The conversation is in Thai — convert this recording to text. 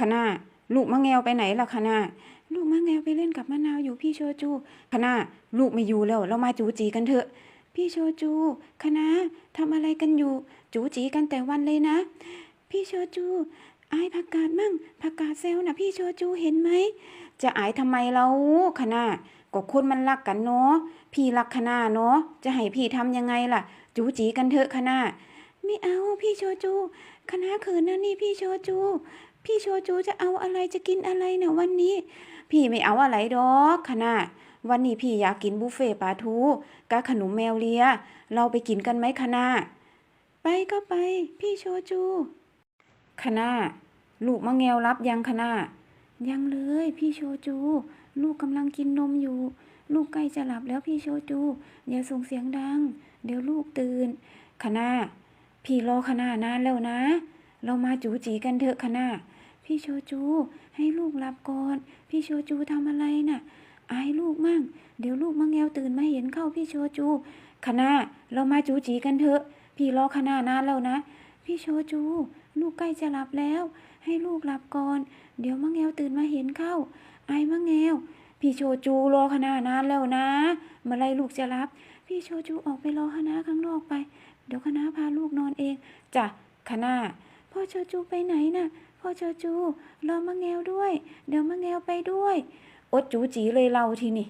คณะลูกมะแงวไปไหนล่ะคณะลูกมะแงวไปเล่นกับมะนาวอยู่พี่โชจูคณะลูกไม่อยู่แล้ว เรามาจูจีกันเถอะ พี่โชจูคณะทำอะไรกันอยู่ จูจีกันแต่วันเลยนะ พี่โชจูอายผักกาดมั่งผักกาดเซลนะพี่โชจูเห็นไหมจะอายทำไมเราคณะก็คนมันรักกันเนาะพี่รักคณะเนาะจะให้พี่ทำยังไงล่ะ จูจีกันเถอะคณะ ไม่เอาพี่โชจู คณะเขินนะนี่พี่โชจู พี่โชจูจะเอาอะไรจะกินอะไรเนี่ยวันนี้ พี่ไม่เอาอะไรดอกคณะวันนี้พี่อยากกินบุฟเฟ่ปลาทูกับขนมแมวเลีย เราไปกินกันไหมคณะไปก็ไป พี่โชจูคณะลูกมะแงวรับยังคณะยังเลยพี่โชจู ลูกกำลังกินนมอยู่ ลูกใกล้จะหลับแล้วพี่โชจู อย่าส่งเสียงดัง เดี๋ยวลูกตื่นคณะ พี่รอคณะนานแล้วนะ เรามาจูจีกันเถอะคณะพี่โชจูให้ลูกหลับก่อน พี่โชจูทำอะไรน่ะ อายลูกมั่ง เดี๋ยวลูกมะแงวตื่นมาเห็นเข้าพี่โชจูคณะเรามาจูจีกันเถอะ พี่รอคณะนานแล้วนะ พี่โชจู ลูกใกล้จะหลับแล้ว ให้ลูกหลับก่อน เดี๋ยวมะแงวตื่นมาเห็นเข้า อายมะแงวพี่โชจูรอคณะนานแล้วนะเมื่อไรลูกจะรับ พี่โชจูออกไปรอคณะข้างนอกไป เดี๋ยวคณะพาลูกนอนเองจ้ะคณะพ่อโชจูไปไหนน่ะพ่อโชจูรอมะแงวด้วย เดี๋ยวมะแงวไปด้วยอดจูจีเลยเราทีนี่